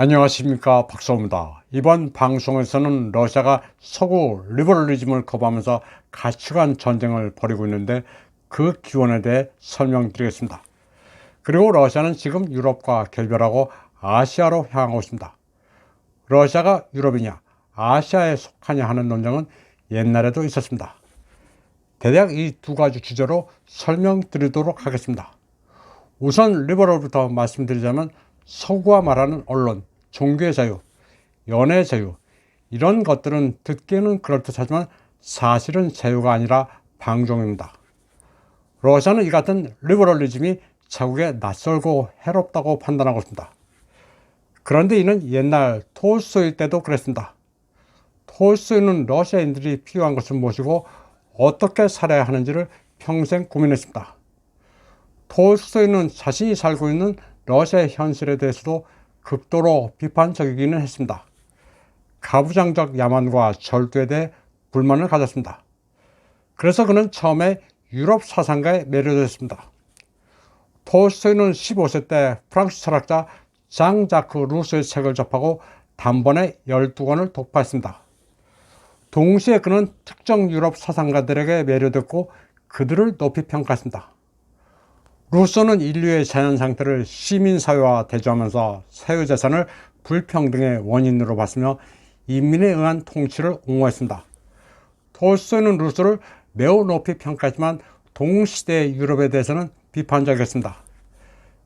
안녕하십니까 박사입니다. 이번 방송에서는 러시아가 서구 리버럴리즘을 거부하면서 가치관 전쟁을 벌이고 있는데 그 기원에 대해 설명드리겠습니다. 그리고 러시아는 지금 유럽과 결별하고 아시아로 향하고 있습니다. 러시아가 유럽이냐 아시아에 속하냐 하는 논쟁은 옛날에도 있었습니다. 대략 이 두 가지 주제로 설명드리도록 하겠습니다. 우선 리버럴부터 말씀드리자면 서구가 말하는 언론, 종교의 자유, 연애 자유 이런 것들은 듣기에는 그럴듯하지만 사실은 자유가 아니라 방종입니다. 러시아는 이 같은 리버럴리즘이 자국에 낯설고 해롭다고 판단하고 있습니다. 그런데 이는 옛날 톨스토이 때도 그랬습니다. 톨스토이는 러시아인들이 필요한 것을 모시고 어떻게 살아야 하는지를 평생 고민했습니다. 톨스토이는 자신이 살고 있는 러시아의 현실에 대해서도 극도로 비판적이기는 했습니다. 가부장적 야만과 절도에 대해 불만을 가졌습니다. 그래서 그는 처음에 유럽 사상가에 매료됐습니다. 톨스토이는 15세 때 프랑스 철학자 장자크 루소의 책을 접하고 단번에 12권을 독파했습니다. 동시에 그는 특정 유럽 사상가들에게 매료됐고 그들을 높이 평가했습니다. 루소는 인류의 자연 상태를 시민사회와 대조하면서 사유재산을 불평등의 원인으로 봤으며 인민에 의한 통치를 옹호했습니다. 톨스토이는 루소를 매우 높이 평가했지만 동시대 유럽에 대해서는 비판적이었습니다.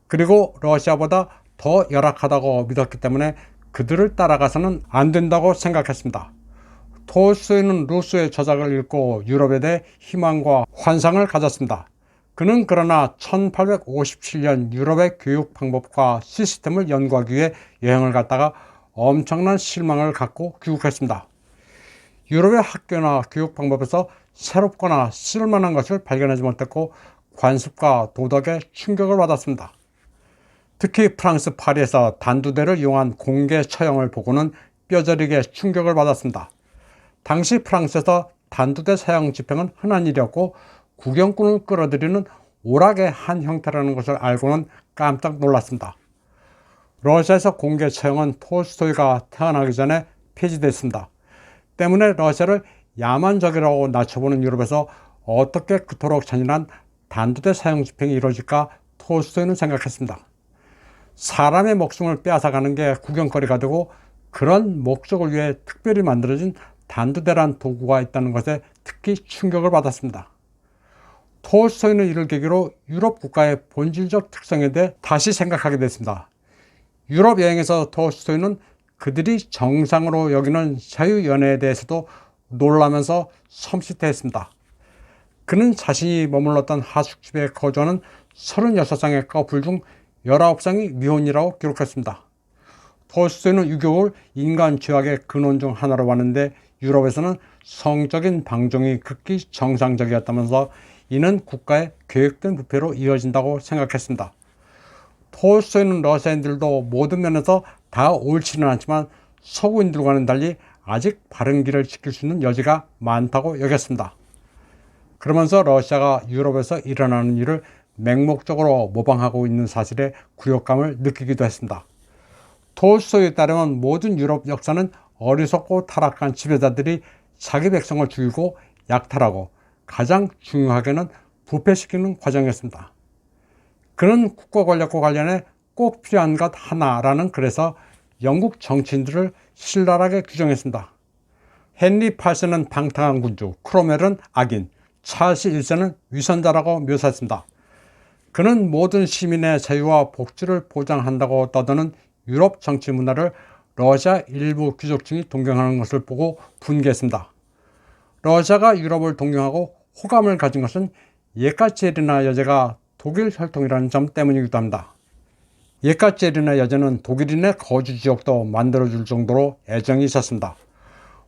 그리고 러시아보다 더 열악하다고 믿었기 때문에 그들을 따라가서는 안 된다고 생각했습니다. 톨스토이는 루소의 저작을 읽고 유럽에 대해 희망과 환상을 가졌습니다. 그는 그러나 1857년 유럽의 교육 방법과 시스템을 연구하기 위해 여행을 갔다가 엄청난 실망을 갖고 귀국했습니다. 유럽의 학교나 교육 방법에서 새롭거나 쓸만한 것을 발견하지 못했고 관습과 도덕에 충격을 받았습니다. 특히 프랑스 파리에서 단두대를 이용한 공개 처형을 보고는 뼈저리게 충격을 받았습니다. 당시 프랑스에서 단두대 사형 집행은 흔한 일이었고 구경꾼을 끌어들이는 오락의 한 형태라는 것을 알고는 깜짝 놀랐습니다. 러시아에서 공개 처형은 톨스토이가 태어나기 전에 폐지됐습니다. 때문에 러시아를 야만적이라고 낮춰보는 유럽에서 어떻게 그토록 잔인한 단두대 사형 집행이 이루어질까 톨스토이는 생각했습니다. 사람의 목숨을 빼앗아가는 게 구경거리가 되고 그런 목적을 위해 특별히 만들어진 단두대란 도구가 있다는 것에 특히 충격을 받았습니다. 톨스토이는 이를 계기로 유럽 국가의 본질적 특성에 대해 다시 생각하게 됐습니다. 유럽 여행에서 톨스토이는 그들이 정상으로 여기는 자유 연애에 대해서도 놀라면서 섬찟해했습니다. 그는 자신이 머물렀던 하숙집에 거주하는 36쌍의 커플 중 19쌍이 미혼이라고 기록했습니다. 톨스토이는 유교를 인간 죄악의 근원 중 하나로 봤는데 유럽에서는 성적인 방종이 극히 정상적이었다면서 이는 국가의 계획된 부패로 이어진다고 생각했습니다. 톨스토이는 러시아인들도 모든 면에서 다 옳지는 않지만 서구인들과는 달리 아직 바른 길을 지킬 수 있는 여지가 많다고 여겼습니다. 그러면서 러시아가 유럽에서 일어나는 일을 맹목적으로 모방하고 있는 사실에 굴욕감을 느끼기도 했습니다. 톨스토이에 따르면 모든 유럽 역사는 어리석고 타락한 지배자들이 자기 백성을 죽이고 약탈하고 가장 중요하게는 부패시키는 과정이었습니다. 그는 국가 권력과 관련해 꼭 필요한 것 하나라는 글에서 영국 정치인들을 신랄하게 규정했습니다. 헨리 8세는 방탕한 군주, 크로멜은 악인, 찰스 1세는 위선자라고 묘사했습니다. 그는 모든 시민의 자유와 복지를 보장한다고 떠드는 유럽 정치 문화를 러시아 일부 귀족층이 동경하는 것을 보고 분개했습니다. 러시아가 유럽을 동경하고 호감을 가진 것은 예카체리나 여제가 독일 혈통이라는 점 때문이기도 합니다. 예카체리나 여제는 독일인의 거주 지역도 만들어줄 정도로 애정이 있었습니다.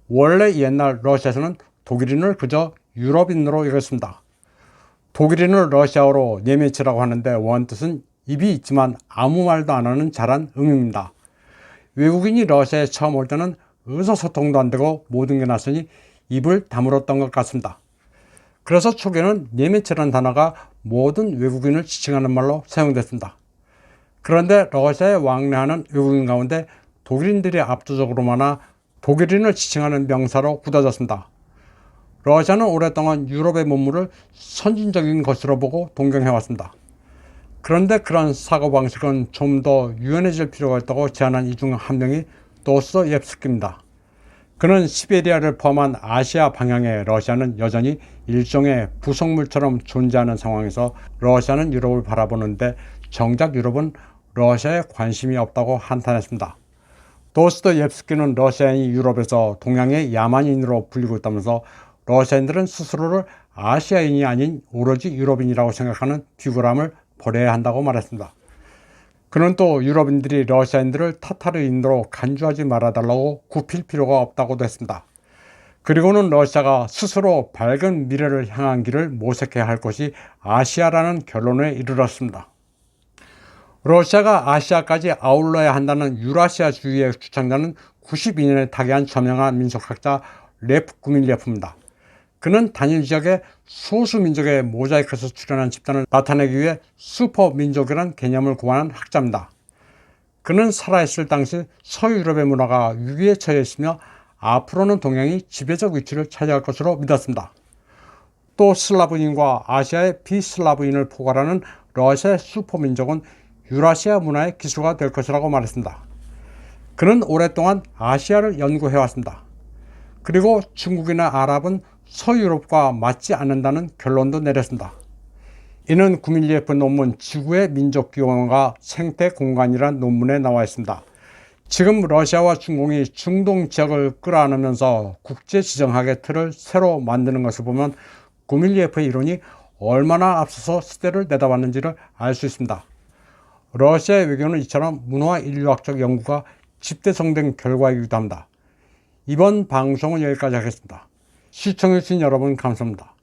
원래 옛날 러시아에서는 독일인을 그저 유럽인으로 여겼습니다. 독일인을 러시아어로 네메츠라고 하는데 원뜻은 입이 있지만 아무 말도 안 하는 잘한 음입니다. 외국인이 러시아에 처음 올 때는 의사소통도 안 되고 모든 게 낯서니 입을 다물었던 것 같습니다. 그래서 초기에는 네메츠라는 단어가 모든 외국인을 지칭하는 말로 사용됐습니다. 그런데 러시아에 왕래하는 외국인 가운데 독일인들이 압도적으로 많아 독일인을 지칭하는 명사로 굳어졌습니다. 러시아는 오랫동안 유럽의 문물을 선진적인 것으로 보고 동경해왔습니다. 그런데 그런 사고 방식은 좀 더 유연해질 필요가 있다고 제안한 이 중 한 명이 도스토옙스키입니다. 그는 시베리아를 포함한 아시아 방향의 러시아는 여전히 일종의 부속물처럼 존재하는 상황에서 러시아는 유럽을 바라보는데 정작 유럽은 러시아에 관심이 없다고 한탄했습니다. 도스토옙스키는 러시아인이 유럽에서 동양의 야만인으로 불리고 있다면서 러시아인들은 스스로를 아시아인이 아닌 오로지 유럽인이라고 생각하는 비굴함을 버려야 한다고 말했습니다. 그는 또 유럽인들이 러시아인들을 타타르인으로 간주하지 말아달라고 굽힐 필요가 없다고도 했습니다. 그리고는 러시아가 스스로 밝은 미래를 향한 길을 모색해야 할 것이 아시아라는 결론에 이르렀습니다. 러시아가 아시아까지 아울러야 한다는 유라시아주의의 주창자는 92년에 타계한 저명한 민속학자 레프 구밀예프입니다. 그는 단일 지역의 소수 민족의 모자이크에서 출현한 집단을 나타내기 위해 슈퍼 민족이라는 개념을 고안한 학자입니다. 그는 살아있을 당시 서유럽의 문화가 위기에 처해 있으며 앞으로는 동양이 지배적 위치를 차지할 것으로 믿었습니다. 또 슬라브인과 아시아의 비슬라브인을 포괄하는 러시아의 슈퍼민족은 유라시아 문화의 기수가 될 것이라고 말했습니다. 그는 오랫동안 아시아를 연구해왔습니다. 그리고 중국이나 아랍은 서유럽과 맞지 않는다는 결론도 내렸습니다. 이는 구밀리에프 논문 지구의 민족 기원과 생태 공간이란 논문에 나와 있습니다. 지금 러시아와 중공이 중동 지역을 끌어안으면서 국제 지정학의 틀을 새로 만드는 것을 보면 구밀리에프의 이론이 얼마나 앞서서 시대를 내다봤는지를 알 수 있습니다. 러시아의 외교는 이처럼 문화 인류학적 연구가 집대성된 결과이기도 합니다. 이번 방송은 여기까지 하겠습니다. 시청해주신 여러분 감사합니다.